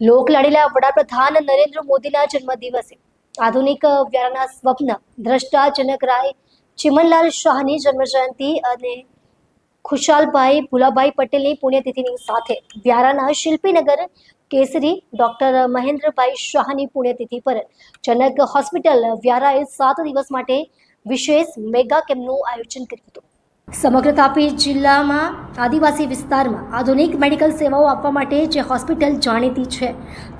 લોકલાડીલા વડાપ્રધાન નરેન્દ્ર મોદીના જન્મદિવસે આધુનિક વ્યારાના સ્વપ્ન દ્રષ્ટા જનક રાય, ચિમનલાલ શાહની જન્મજયંતિ અને ખુશાલભાઈ ભુલાભાઈ પટેલની પુણ્યતિથિની સાથે વ્યારાના શિલ્પીનગર કેસરી ડોક્ટર મહેન્દ્રભાઈ શાહની પુણ્યતિથિ પર જનક હોસ્પિટલ વ્યારાએ સાત દિવસ માટે વિશેષ મેગા કેમ્પનું આયોજન કર્યું હતું. સમગ્ર તાપી જિલ્લામાં આદિવાસી વિસ્તારમાં આધુનિક મેડિકલ સેવાઓ આપવા માટે જે હોસ્પિટલ જાણીતી છે,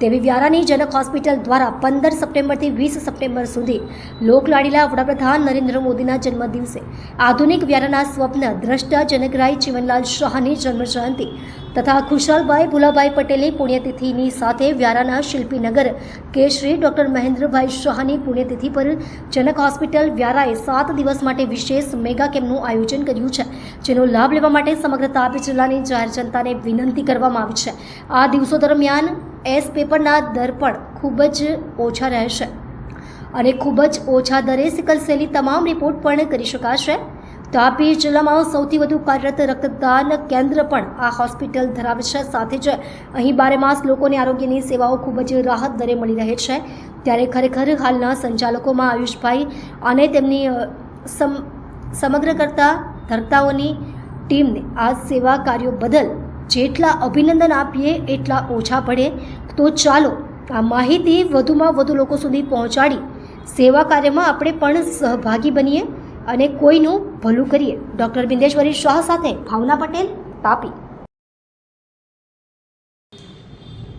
તેવી વ્યારાની જનક હોસ્પિટલ દ્વારા પંદર સપ્ટેમ્બરથી વીસ સપ્ટેમ્બર સુધી લોકલાડીલા વડાપ્રધાન નરેન્દ્ર મોદીના જન્મદિવસે આધુનિક વ્યારાના સ્વપ્ન દ્રષ્ટા જનકરાય જીવનલાલ શાહની જન્મજયંતિ તથા ખુશાલભાઈ ભુલાભાઈ પટેલની પુણ્યતિથિની સાથે વ્યારાના શિલ્પીનગર કેશ્રી ડોક્ટર મહેન્દ્રભાઈ શાહની પુણ્યતિથિ પર જનક હોસ્પિટલ વ્યારાએ સાત દિવસ માટે વિશેષ મેગા કેમ્પનું આયોજન કર્યું છે, જેનો લાભ લેવા માટે સમગ્ર તાપી જિલ્લાની જાહેર જનતાને વિનંતી કરવામાં આવી છે. આ દિવસો દરમિયાન એસ પેપરના દર પણ ખૂબ જ ઓછા રહેશે અને ખૂબ જ ઓછા દરે સિકલસેલી તમામ રિપોર્ટ પણ કરી શકાશે. તાપી જિલ્લામાં સૌથી વધુ કાર્યરત રક્તદાન કેન્દ્ર પણ આ હોસ્પિટલ ધરાવે છે. સાથે જ અહીં બારે માસ લોકોને આરોગ્યની સેવાઓ ખૂબ જ રાહત દરે મળી રહે છે. ત્યારે ખરેખર હાલના સંચાલકોમાં આયુષભાઈ અને તેમની સમ, સમગ્ર કરતા ધરતાઓની ટીમને આ સેવા કાર્યો બદલ જેટલા અભિનંદન આપીએ એટલા ઓછા પડે. તો ચાલો આ માહિતી વધુમાં વધુ લોકો સુધી પહોંચાડી. સેવા કાર્યમાં આપણે પણ સહભાગી બનીએ. અને કોઈનું ભલું કરીએ. ડૉક્ટર બિંદેશ્વરી શાહ સાથે ભાવના પટેલ તાપી.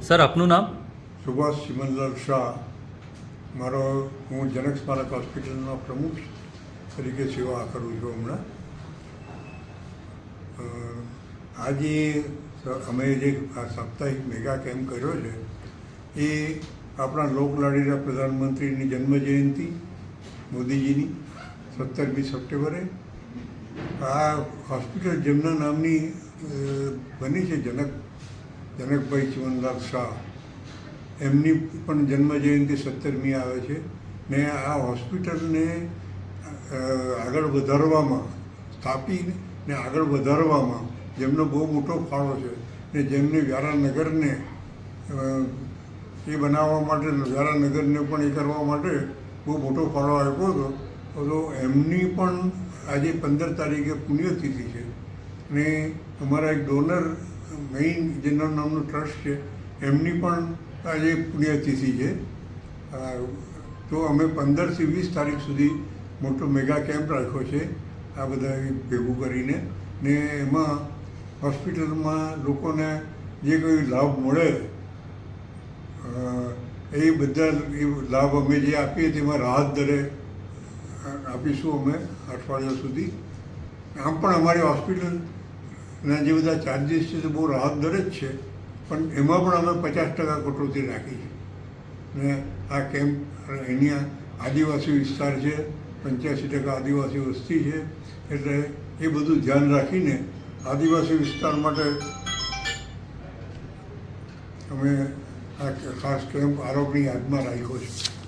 સર આપનું નામ? સુભાષ સિમનલાલ શાહ. મારો હું જનક સ્મારક હોસ્પિટલનો પ્રમુખ તરીકે સેવા કરું છું હમણાં. આજે અમે જે આ સાપ્તાહિક મેગા કેમ્પ કર્યો છે એ આપણા લોકલાડીના પ્રધાનમંત્રીની જન્મજયંતિ મોદીજીની. સત્તરમી સપ્ટેમ્બરે. આ હોસ્પિટલ જેમના નામની બની છે જનક, જનકભાઈ ચુવનલાલ શાહ. એમની પણ જન્મજયંતિ સત્તરમી આવે છે. ને આ હોસ્પિટલને આગળ વધારવામાં સ્થાપીને આગળ વધારવામાં જેમનો બહુ મોટો ફાળો છે ને જેમને વ્યારાનગરને એ બનાવવા માટે, વ્યારાનગરને પણ એ કરવા માટે બહુ મોટો ફાળો આપ્યો હતો. તો એમની પણ આજે પંદર તારીખે પુણ્યતિથિ છે ને અમારા એક ડોનર મેઇન જેના નામનું ટ્રસ્ટ છે, એમની પણ આજે પુણ્યતિથિ છે. તો અમે પંદરથી વીસ તારીખ સુધી મોટો મેગા કેમ્પ રાખ્યો છે, આ બધા ભેગું કરીને. ને એમાં હોસ્પિટલમાં લોકોને જે કોઈ લાભ મળે એ બધા એ લાભ અમે જે આપીએ તેમાં રાહત દરે આપીશું અમે અઠવાડિયા સુધી. આમ પણ અમારી હોસ્પિટલના જે બધા ચાર્જિસ છે તે બહુ રાહત દરે જ છે, પણ એમાં પણ અમે પચાસ ટકા કટોતી રાખી છે. ને આ કેમ્પ એની આદિવાસી વિસ્તાર છે, પંચ્યાસી ટકા આદિવાસી વસ્તી છે, એટલે એ બધું ધ્યાન રાખીને આદિવાસી વિસ્તાર માટે અમે આ ખાસ કેમ્પ આરોપની યાદમાં રાખ્યો છે.